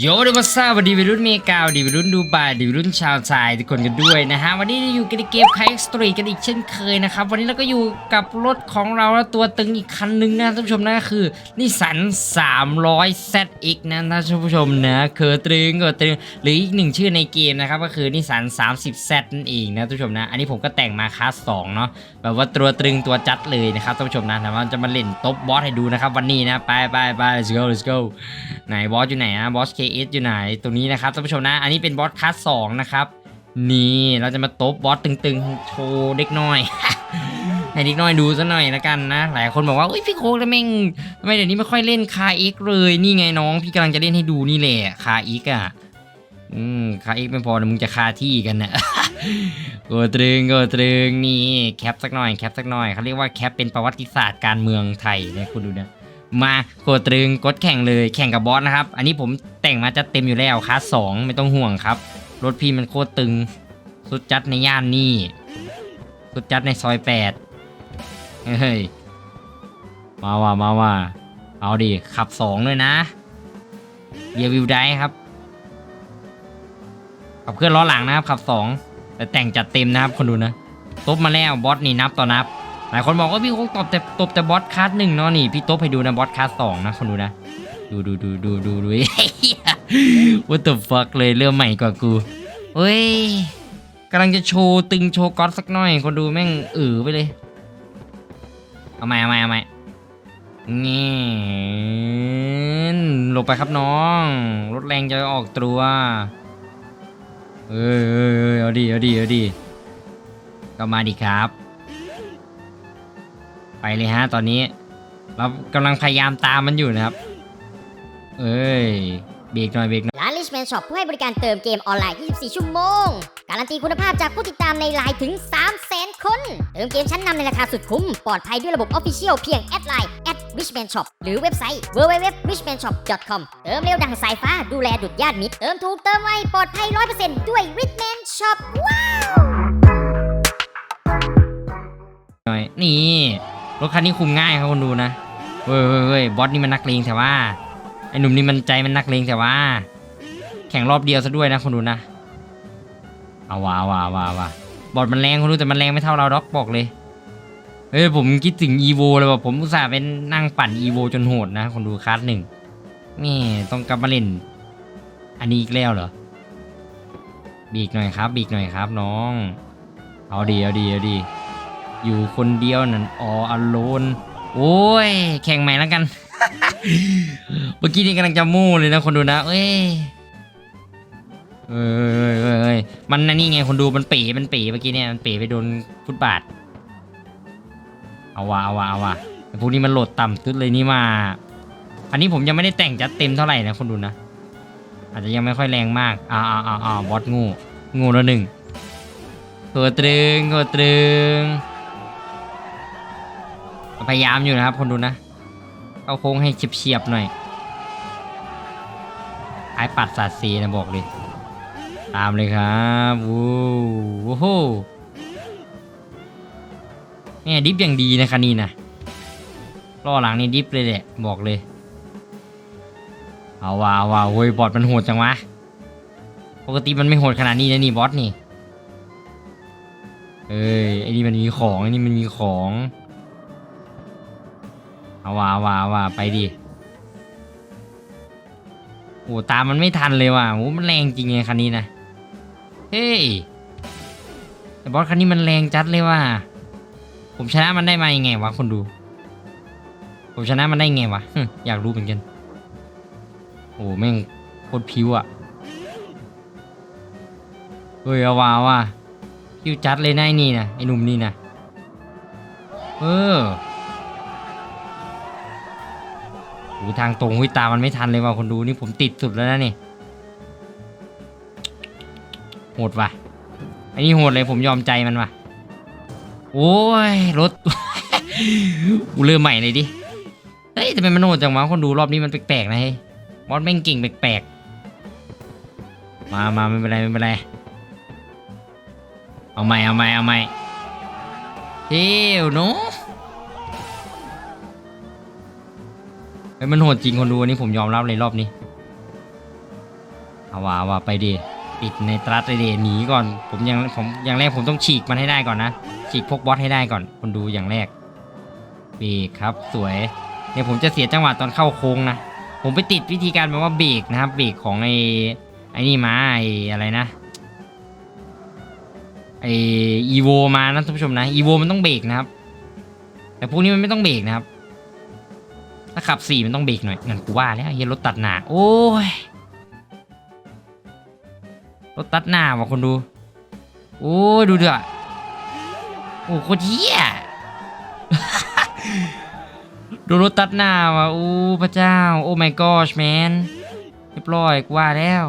โยเดวัสซาวันดีวัยรุ่นเมกาวันดีวัยรุ่นดูบายดีวัยรุ่นชาวชายทุกคนกันด้วยนะฮะ วันนี้อยู่กันในเกมไคสตรีกันอีกเช่นเคยนะครับ วันนี้เราก็อยู่กับรถของเราแล้วตัวตึงอีกคันหนึ่งนะท่านผู้ชมนะคือนิสสัน 300 ZX นะท่านผู้ชมนะเคอตรึงก็ตรึงหรืออีกหนึ่งชื่อในเกมนะครับก็คือนิสสัน 30Z นั่นเองนะท่านผู้ชมนะ อันนี้ผมก็แต่งมาคลาส2เนาะแบบว่าตัวตรึงตัวจัดเลยนะครับท่านผู้ชมนะแต่ว่าจะมาเล่นตบบอสให้ดูนะครับวันนี้นะไปไปไป let's go let's go ไหนบอสอยู่ไหนอะบอส KS อยู่ไหนตรงนี้นะครับท่านผู้ชมนะ อันนี้เป็นบอสคลาสสองนะครับ นี่เราจะมาตบบอสตึงๆ โชว์เด็กน้อย ให้เด็กน้อยดูซะหน่อยละกันนะ หลายคนบอกว่าอุ้ยพี่โคกทำไมงทำไมเดี๋ยวนี้ไม่ค่อยเล่นคาเอ็กเลย นี่ไงน้องพี่กำลังจะเล่นให้ดูนี่แหละคาเอ็กอะอืมคาเอ็กไม่พอมึงจะคาที่กันนะโกตรึงโกตรึงนี่แคปสักหน่อยแคปสักหน่อยเขาเรียกว่าแคปเป็นประวัติศาสตร์การเมืองไทยนะคุณดูนะ มากดตรึงกดแข่งเลยแข่งกับบอสนะครับ อันนี้ผมแต่งมาจะเต็มอยู่แล้วคลาสสองไม่ต้องห่วงครับ รถพี่มันโคตรตึง สุดจัดในย่านนี่ สุดจัดในซอยแปดเฮ้ยมาว่ะมาว่ะเอาดิขับสองเลยนะเรียวิวได้ครับ ขับเคลื่อนล้อหลังนะครับขับสองแต่แต่งจัดเต็มนะครับคนดูนะตบมาแล้วบอสนี่นับต่อนับ หลายคนบอกว่าพี่โคงตบแต่ตบแต่บอสคาร์ดหนึ่งเนาะนี่พี่โต๊บให้ดูนะบอสคาร์ดสองนะคนดูนะ ดูดูดูดูดูดูว่าตัวฟักเลยเรื่องใหม่กว่ากูเฮ้ยกำลังจะโชว์ตึงโชว์ก๊อตสักหน่อย คนดูแม่งเออไปเลยเอาใหม่เอาใหม่เอาใหม่นี่หลบไปครับน้องรถแรงจะออกตัวเอ้ยเอ้ยเอ้ยเอาดีเอาดีเอาดีก็มาดีครับ ไปเลยฮะ ตอนนี้ เรากำลังพยายามตามมันอยู่นะครับ เอ้ยเบรกหน่อยเบรกหน่อยร้าน Richman Shop ผู้ให้บริการเติมเกมออนไลน์ 24 ชั่วโมง การันตีคุณภาพจากผู้ติดตามในไลน์ถึง 300,000 คน เติมเกมชั้นนำในราคาสุดคุ้ม ปลอดภัยด้วยระบบ Official เพียงแอดไลน์ @richman shop หรือเว็บไซต์ www.richmanshop.com เติมเร็วดังสายฟ้าดูแลดุดญาติมิตร เติมถูกเติมไวปลอดภัย 100%ด้วย Richman Shop ว้าวหน่อยนี่ รถคันนี้คุมง่ายครับคนดูนะเว้ยเว้ยเว้ยบอสนี่มันนักเลงแต่ว่า ไอ้หนุ่มนี่มันใจมันนักเลงแต่ว่า แข่งรอบเดียวซะด้วยนะคนดูนะ เอาว่าเอาว่าเอาว่าเอาว่าบอสมันแรงคนดูแต่มันแรงไม่เท่าเราด็อกบอกเลยเฮ้ยผมคิดถึงอีโวเลยว่าผมอุตส่าห์เป็นนั่งปั่นอีโวจนโหดนะคนดูคลาสหนึ่งนี่ต้องกลับมาเล่น อันนี้อีกแล้วเหรอบีกหน่อยครับบีกหน่อยครับน้อง เอาดีเอาดีเอาดี อยู่คนเดียวนั่นออ l o นโอ้ย แข่งใหม่แล้วกัน เมื่อกี้นี่กำลังจะมู่เลยนะคนดูนะ เอ้ยเอ้ยเอ้ยเอ้ยมันนั่นนี่ไงคนดูมันเป๋มันเป๋เมื่อกี้เนี่ยมันเป๋ไปโดนฟุตบาท เอาวะเอาวะเอาวะพวกนี้มันโหลดต่ำสุดเลยนี่มา อันนี้ผมยังไม่ได้แต่งจัดเต็มเท่าไหร่นะคนดูนะ อาจจะยังไม่ค่อยแรงมากอ้าวอ้าวอ้าวบอสงูงูแล้วหนึ่งตัวตรึงตัวตรึง พยายามอยู่นะครับคนดูนะเอาโค้งให้เฉียบๆหน่อยท้ปัดสาดสีนะบอกเลย ตามเลยครับวู้โอ้โหแม่ดิฟอย่างดีนะคันนี้นะล้อหลังนี่ดิฟเลยแหละบอกเลย เอาว่าเอาว่าโว้ยบอสมันโหดจังวะปกติมันไม่โหดขนาดนี้นะนี่บอสนี่เอ้ยไอ้นี่มันมีของไอ้นี่มันมีของ เอาว่าเอาว่าเอาว่าไปดิโอ้ตามมันไม่ทันเลยว่ะโอ้มันแรงจริงไงคันนี้นะเฮ้ยแต่บอสคันนี้มันแรงจัดเลยว่ะผมชนะมันได้มายังไงวะคนดู ผมชนะมันได้ไงวะฮึอยากรู้เหมือนกันโอ้แม่งโคตรพิวอะเฮ้ยเอาว่าเอาว่าพิวจัดเลยนะไอ้นี่นะไอ้หนุ่มนี่นะเออ โอ้ทางตรงหุยตามันไม่ทันเลยว่ะคนดูนี่ผมติดสุดแล้วนะนี่โหดว่ะอันนี้โหดเลยผมยอมใจมันว่ะ โอ้ยรถกูเริ่มใหม่เลยดิเฮ้ยทำไมมันโหดจังวะคนดูรอบนี้มันแปลกๆนะเฮ้ยบอสแม่งเก่งแปลกๆมามาไม่เป็นไรไม่เป็นไรเอาใหม่เอาใหม่เอาใหม่เฮ้ยโนเฮ้ยมันโหดจริงคนดูอันนี้ผมยอมรับเลยรอบนี้เอาว่าว่าไปดิติดในตรัสเลยดิหนีก่อน ผมยังผมอย่างแรกผมต้องฉีกมันให้ได้ก่อนนะ ฉีกพวกบอสให้ได้ก่อน คนดูอย่างแรกเบรกครับสวยเนี่ยผมจะเสียจังหวะตอนเข้าโค้งนะ ผมไปติดวิธีการแบบว่าเบรกนะครับ เบรกของไอ้ไอ้นี่มาไอ้อะไรนะไออีโวมานะท่านผู้ชมนะอีโวมันต้องเบรกนะครับ แต่พวกนี้มันไม่ต้องเบรกนะครับ ถ้าขับสี่มันต้องเบรกหน่อยงั้นกูว่าแล้วเฮียรถตัดหน้าโอ้ยรถตัดหน้าว่ะคนดู โอ้ดูเถอะโอ้โคตรเฮียดูรถตัดหน้าว่ะโอ้พระเจ้า โอ้ my gosh man เรียบร้อยกูว่าแล้ว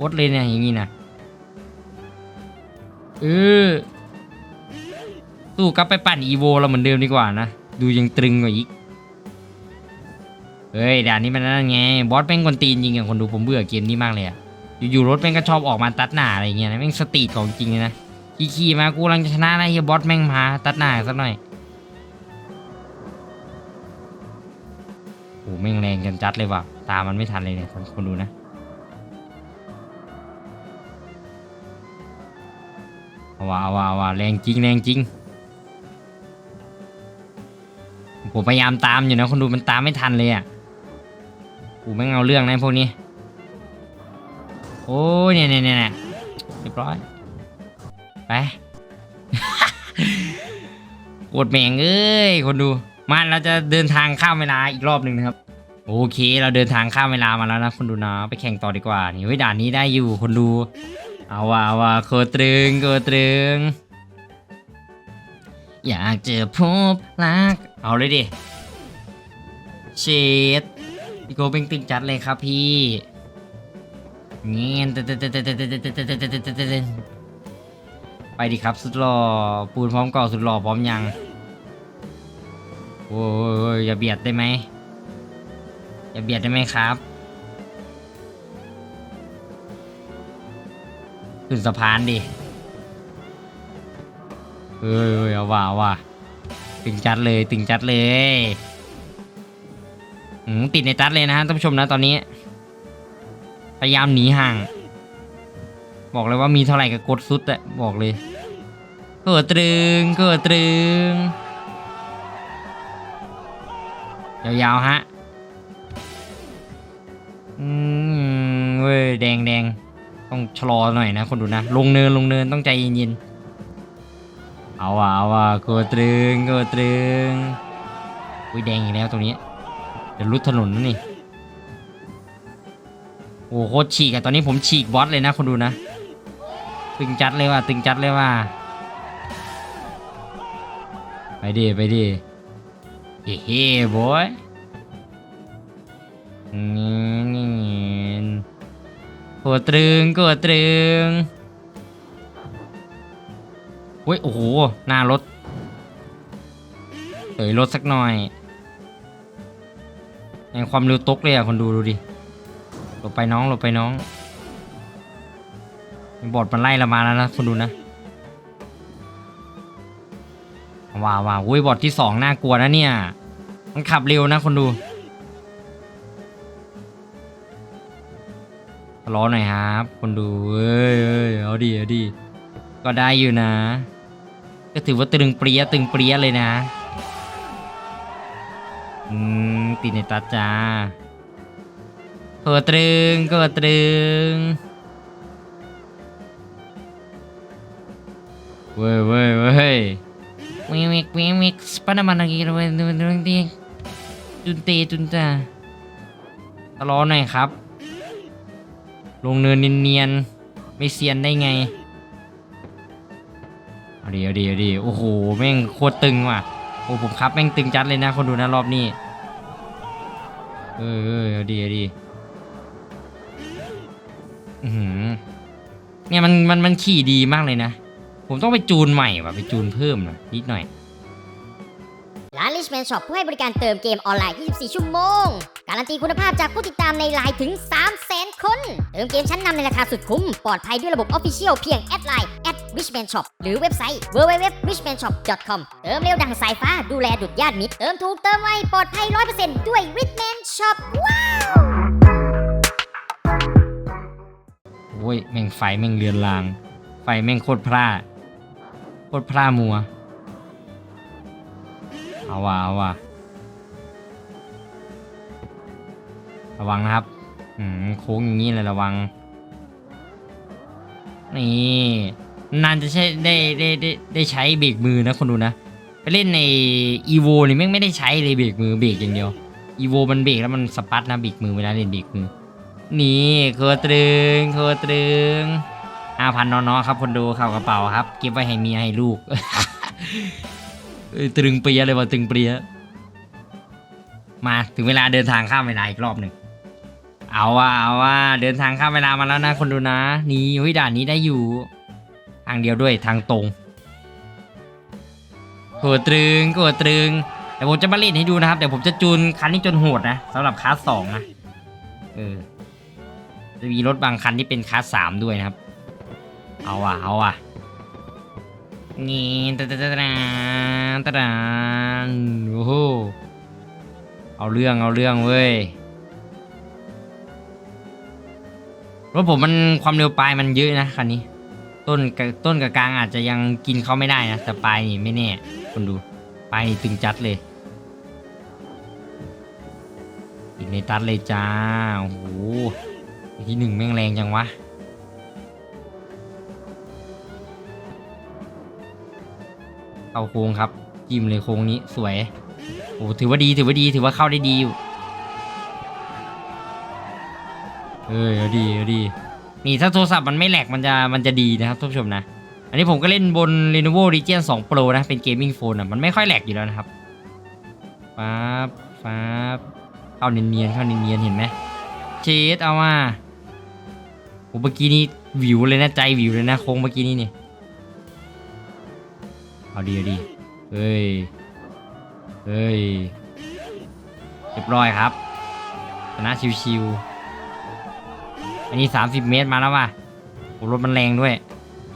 รถเลยเนี่ยอย่างงี้นะเออสู้กลับไปปั่นอีโวเราเหมือนเดิมดีกว่านะ ดูยังตรึงกว่าอีก เฮ้ยด่านนี้มันนั่นไง บอสแม่งกวนตีนจริงอะคนดูผมเบื่อเกมนี้มากเลยอะอยู่ๆรถแม่งก็ชอบออกมาตัดหน้าอะไรเงี้ยนะแม่งสตรีทของจริงเลยนะขี่ๆมากูกำลังจะชนะนะเฮียบอสแม่งมาตัดหน้าสักหน่อยโอ้แม่งแรงกันจัดเลยว่ะตามันไม่ทันเลยเนี่ยคนดูนะเอาว่าเอาว่าเอาว่าแรงจริงแรงจริง ผมพยายามตามอยู่นะคนดูมันตามไม่ทันเลยอะ กูไม่เอาเรื่องนะพวกนี้ โอ้ยเนี่ยเนี่ยเนี่ยเรียบร้อย ไปโอดแมงเอ้ยคนดูมาเราจะเดินทางข้ามเวลาอีกรอบหนึ่งนะครับ โอเค เราเดินทางข้ามเวลามาแล้วนะคนดูนะไปแข่งต่อดีกว่านี่เฮ้ยด่านนี้ได้อยู่คนดู เอาว่าเอาว่าโคตรึงโคตรตรึง อยากเจอพบรัก เอาเลยดิเชด พี่โกเป็นติดจัดเลยครับพี่เงี้ยไปดิครับสุดหล่อปูนพร้อมก่อสุดหล่อพร้อมยังโอ้ยอย่าเบียดได้ไหมอย่าเบียดได้ไหมครับขึ้นสะพานดิเอ้ยเอาว่าว่าตึงจัดเลยตึงจัดเลย ติดในจัดเลยนะฮะท่านผู้ชมนะตอนนี้ พยายามหนีห่าง บอกเลยว่ามีเท่าไหร่ก็กดสุดอะบอกเลย เกิดตรึงเกิดตรึงยาวๆฮะ อืมเว้ยแดงแดงต้องชะลอหน่อยนะคนดูนะ ลงเนินลงเนินต้องใจเย็นๆเอาว่ะเอาว่ะกดตรึงกดตรึงอุ้ยแดงอีกแล้วตรงนี้ เดี๋ยวรุดถนนนั่นนี่ โอ้โหโคตรฉีกอะตอนนี้ผมฉีกบอสเลยนะคนดูนะ ตึงจัดเลยว่ะตึงจัดเลยว่ะไปดิไปดิเฮ้เฮ้บอยนี่กดตรึงกดตรึงเฮ้ยโอ้โหหน้ารถเตยรถสักหน่อย แห่งความเร็วตกเลยอะคนดูดูดิหลบไปน้องหลบไปน้องบอดมันไล่เรามาแล้วนะคุณดูนะว้าวว้าวอุ้ยบอดที่สองน่ากลัวนะเนี่ย มันขับเร็วนะคนดูรอหน่อยครับ คนดูเอ้ยเอ้ยเอาดีเอาดีก็ได้อยู่นะ ก็ถือว่าตึงเปรี้ยตึงเปรี้ยเลยนะอืม ติในตาจ้าเกิดตรึงเกิดตรึงเว้ยเว้ยเว้ยวิวิกวิวิกสปานามันอะไรเว้ยดูดูดิจุนเตจุนตาตลอหน่อยครับ ลงเนินเนียนๆไม่เซียนได้ไงเอาดีเอาดีเอาดีโอ้โห แม่งโคตรตึงว่ะ โอ้ผมครับ แม่งตึงจัดเลยนะ คนดูนะรอบนี้ เออเออดีดีอือหือเนี่ยมันมันมันขี่ดีมากเลยนะ ผมต้องไปจูนใหม่ว่ะไปจูนเพิ่มหน่อยนิดหน่อย ร้าน Richman Shop ผู้ให้บริการเติมเกมออนไลน์ 24 ชั่วโมง การันตีคุณภาพจากผู้ติดตามในไลน์ถึง 300,000 คน เติมเกมชั้นนำในราคาสุดคุ้ม ปลอดภัยด้วยระบบ Official เพียงแอดไลน์ @richman shop หรือเว็บไซต์ www.richmanshop.com เติมเร็วดังสายฟ้าดูแลดุดญาติมิตร เติมถูกเติมไวปลอดภัย 100%ด้วย Richman Shop ว้าวโอ้ยแม่งไฟแม่งเลือนลาง ไฟแม่งโคตรพร่าโคตรพร่ามัวเอาว่ะเอาว่ะระวังนะครับ อืมโค้งอย่างนี้เลยระวัง นี่ นานจะใช้ได้ได้ได้ได้ใช้เบรกมือนะคนดูนะ ไปเล่นในอีโวนี่แม่งไม่ได้ใช้เลยเบรกมือเบรกอย่างเดียวอีโวมันเบรกแล้วมันสปัดนะเบรกมือเวลาเล่นเบรกมือ นี่โคตรึงโคตรึงห้าพันน้องๆครับคนดูเข้ากระเป๋าครับ เก็บไว้ให้เมียให้ลูกตรึงเปียเลยว่าตึงเปียมาถึงเวลาเดินทางข้ามเวลาอีกรอบหนึ่งเอาว่าเอาว่าเดินทางข้ามเวลามาแล้วนะคนดูนะ นี่เฮ้ยด่านนี้ได้อยู่ ทางเดียวด้วยทางตรงกดตรึงกดตรึงแต่ผมจะมาเล่นให้ดูนะครับแต่ผมจะจูนคันนี้จนโหดนะสำหรับคลาสสองนะเออจะมีรถบางคันที่เป็นคลาสสามด้วยนะครับ เอาว่ะเอาว่ะนี่ตะตะตะตะตะตะโอ้โหเอาเรื่องเอาเรื่องเว้ยรถผมมันความเร็วปลายมันเยอะนะคันนี้ ต้นกับต้นกับกลางอาจจะยังกินเขาไม่ได้นะแต่ปลายนี่ไม่แน่คนดูปลายนี่ตึงจัดเลยอีกในตัดเลยจ้าโอ้โหที่หนึ่งแม่งแรงจังวะเข้าโค้งครับจิ้มเลยโค้งนี้สวยโอ้ถือว่าดีถือว่าดีถือว่าเข้าได้ดีอยู่เออเอดีเอดี นี่ถ้าโทรศัพท์มันไม่แหลกมันจะมันจะดีนะครับท่านผู้ชมนะ อันนี้ผมก็เล่นบน Lenovo Legion 2 Pro นะ เป็นเกมมิ่งโฟนอะ มันไม่ค่อยแหลกอยู่แล้วนะครับฟ้าบฟ้าบเข้าเนียนๆเข้าเนียนๆเห็นไหมเชดเอาว่าโอ้เมื่อกี้นี้วิวเลยนะใจวิวเลยนะโค้งเมื่อกี้นี้นี่เอาดีเอาดีเฮ้ยเฮ้ยเรียบร้อยครับชนะชิวๆ อันนี้ 30 เมตรมาแล้วว่ะโอ้รถมันแรงด้วย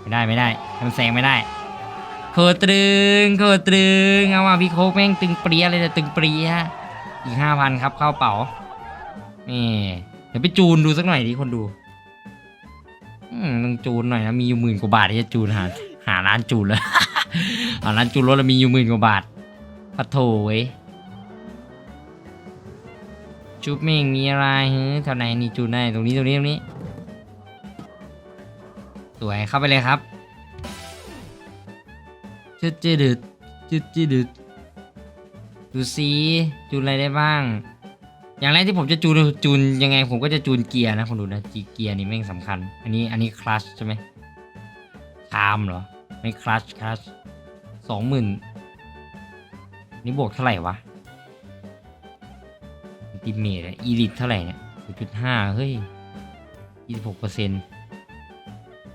ไม่ได้ไม่ได้มันแซงไม่ได้โคตรึงโคตรึงเอาว่ะพี่โคกแม่งตึงเปรี้ยเลยแต่ตึงเปรี้ยอีกห้าพันครับเข้าเป๋านี่เดี๋ยวไปจูนดูสักหน่อยดิคนดูอืมต้องจูนหน่อยนะมีอยู่หมื่นกว่าบาทที่จะจูนหาหาร้านจูนแล้วหาร้านจูนรถแล้วมีอยู่หมื่นกว่าบาทปะโถเว้ย จุ๊บเม่งมีอะไรเฮ้ยแถวไหนนี่จูนได้ตรงนี้ตรงนี้ตรงนี้ สวยเข้าไปเลยครับจุดจืดดจุดจืดดดูซิจูนอะไรได้บ้าง อย่างแรกที่ผมจะจูนจูนยังไงผมก็จะจูนเกียร์นะผมดูนะจีเกียร์นี่แม่งสำคัญ อันนี้อันนี้คลัชใช่ไหมคามเหรอ ไม่คลัชคลัชสองหมื่นนี่บวกเท่าไหร่วะ ติเมตอีลิทเท่าไหร่เนี่ยจุดห้าเฮ้ยยี่สิบหกเปอร์เซ็นต์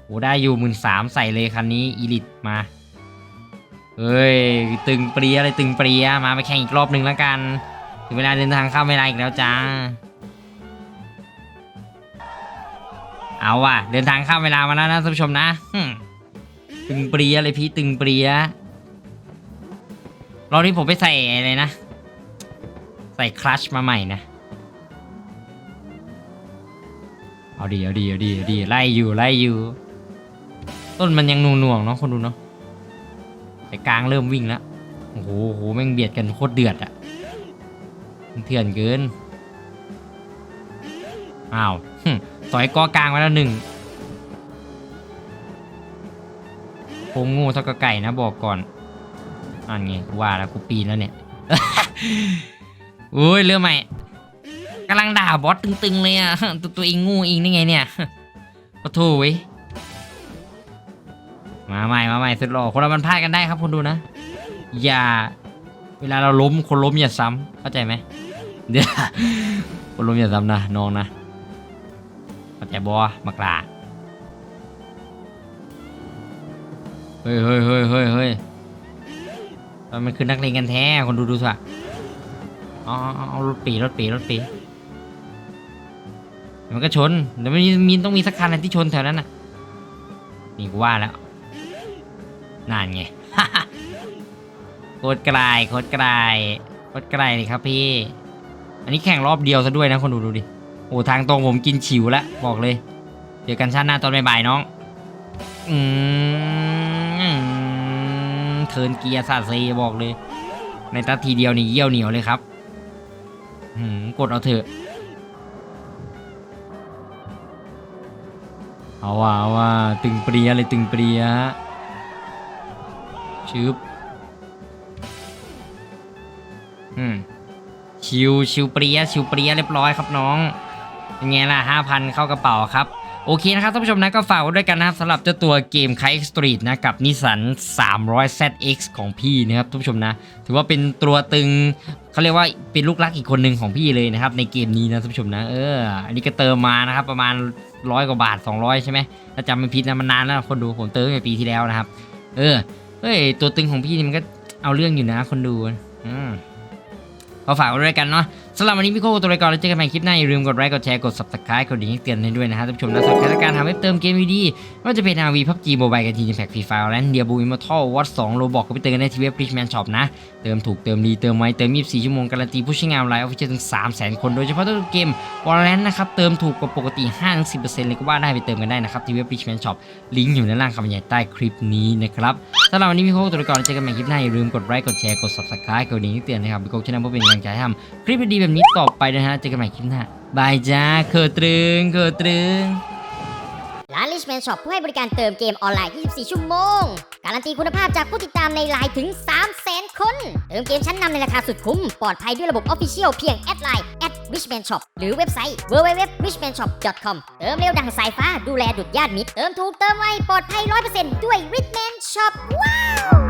โอ้ได้อยู่หมื่นสามใส่เลยคันนี้อีลิทมา เฮ้ย ตึงเปรียเลยตึงเปรียมาไปแข่งอีกรอบหนึ่งแล้วกันถึงเวลาเดินทางข้ามเวลาอีกแล้วจ้า เอาว่ะ เดินทางข้ามเวลามาแล้วนะท่านผู้ชมนะตึงเปรียเลยพี่ตึงเปรียรอบนี้ผมไปใส่อะไรนะ ใส่คลัชมาใหม่นะ เอาดีเอาดีเอาดีเอาดีไล่อยู่ไล่อยู่ ต้นมันยังหน่วงๆเนาะคนดูเนาะแต่กลางเริ่มวิ่งแล้วโอ้โหโอ้โหแม่งเบียดกันโคตรเดือดอะเถื่อนเกินอ้าวหึสอยกอกลางมาแล้วหนึ่งโคงงูเท่ากับไก่นะบอกก่อนอันไงว่าแล้วกูปีนแล้วเนี่ย อุ้ยเรื่องใหม่กำลังด่าบอสตึงๆเลยอะตัวตัวเองงูเองนี่ไงเนี่ยขอโทษเว้ยมาใหม่มาใหม่สุดหล่อคนเรามันพลาดกันได้ครับคนดูนะ อย่า เวลาเราล้มคนล้มอย่าซ้ำเข้าใจไหมเดี๋ยวคนล้มอย่าซ้ำนะน้องนะเข้าใจบอมากลาเฮ้ยเฮ้ยเฮ้ยเฮ้ยเฮ้ยมันคือนักเลงกันแท้คนดูดูสิ อ๋อเอารถปีรถปีรถปีมันก็ชนเดี๋ยวมันมีต้องมีสักคันที่ชนแถวนั้นน่ะนี่กูว่าแล้วนั่นไงโคตรไกลโคตรไกลโคตรไกลเลยครับพี่ อันนี้แข่งรอบเดียวซะด้วยนะคนดูดูดิโอ้ทางตรงผมกินฉิวล้วบอกเลยเจอกันชาติหน้าตอนบ่ายๆน้องอืมเทินเกียร์ซาเซบอกเลย ในตัดทีเดียวนี่เยี่ยวเหนียวเลยครับ กดเอาเถอะ เอาว่าเอาว่าตึงเปรียเลยตึงเปรียชึบอืมชิวชิวเปรียชิวเปรียเรียบร้อยครับน้องยังไงล่ะห้าพันเข้ากระเป๋าครับโอเคนะครับท่านผู้ชมนะก็ฝากไว้ด้วยกันนะครับสำหรับเจ้าตัวเกม k ค X Street นะกับนิสสัน 300ZX ของพี่นะครับท่านผู้ชมนะ ถือว่าเป็นตัวตึง เขาเรียกว่าเป็นลูกรักอีกคนหนึ่งของพี่เลยนะครับ ในเกมนี้นะท่านผู้ชมนะเอออันนี้ก็เติมมานะครับ ประมาณร้อยกว่าบาท 200 ใช่ไหมถ้าจำไม่ผิดนะมันนานแล้วคนดูผมเติมในปีที่แล้วนะครับ เออเฮ้ยตัวตึงของพี่นี่มันก็เอาเรื่องอยู่นะคนดูอืมก็ฝากไว้ด้วยกันเนาะ สำหรับวันนี้พี่โก้ตัวรายการแล้วเจอกันใหม่คลิปหน้าอย่าลืมกดไลค์กดแชร์กด subscribe กดดิ่งเตือนให้ด้วยนะฮะท่านผู้ชมและสำหรับการทำให้เติมเกมดีๆไม่ว่าจะเป็น RV PUBG Mobile กันทีนแพ็กฟรีไฟล์และเดียบูอิมอร์ทัลวอตสองโรบอกก็ไปเติมกันได้ที่เว็บ Richman Shop นะ เติมถูกเติมดีเติมไวเติม 24 ชั่วโมงการันตีผู้ใช้งานไลน์ออฟฟิเชียลถึง 300,000 คนโดยเฉพาะตัวเกม Valorant นะครับเติมถูกกว่าปกติ 5-10%เลยก็ว่าได้ไปเติมกันได้นะครับที่เว็บ Richman Shop ลิงก์อยู่ในล่างคำบรรยายใต้คลิปนี้นะครับสำหรับวันนี้พี่โค้ตัวละครเจอกันใหม่คลิปหน้าอย่าลืมกดไลค์กดแชร์กด subscribe กดดิ่งเตือนนะครับพี่โค้ชชนะเพื่อเป็นกำลังใจให้ทำคลิปดีๆแบบนี้ต่อไปนะฮะเจอกันใหม่คลิปหน้าบายจ้าเขิดตรึงเขิดตรึงร้าน Richman Shop ผู้ให้บริการเติมเกมออนไลน์ 24 ชั่วโมง การันตีคุณภาพจากผู้ติดตามในไลน์ถึง 300,000 คน เติมเกมชั้นนำในราคาสุดคุ้ม ปลอดภัยด้วยระบบ Official เพียงแอดไลน์ @richman shop หรือเว็บไซต์ www.richmanshop.com เติมเร็วดังสายฟ้าดูแลดุดญาติมิตร เติมถูกเติมไว ปลอดภัย 100%ด้วย Richman Shop ว้าว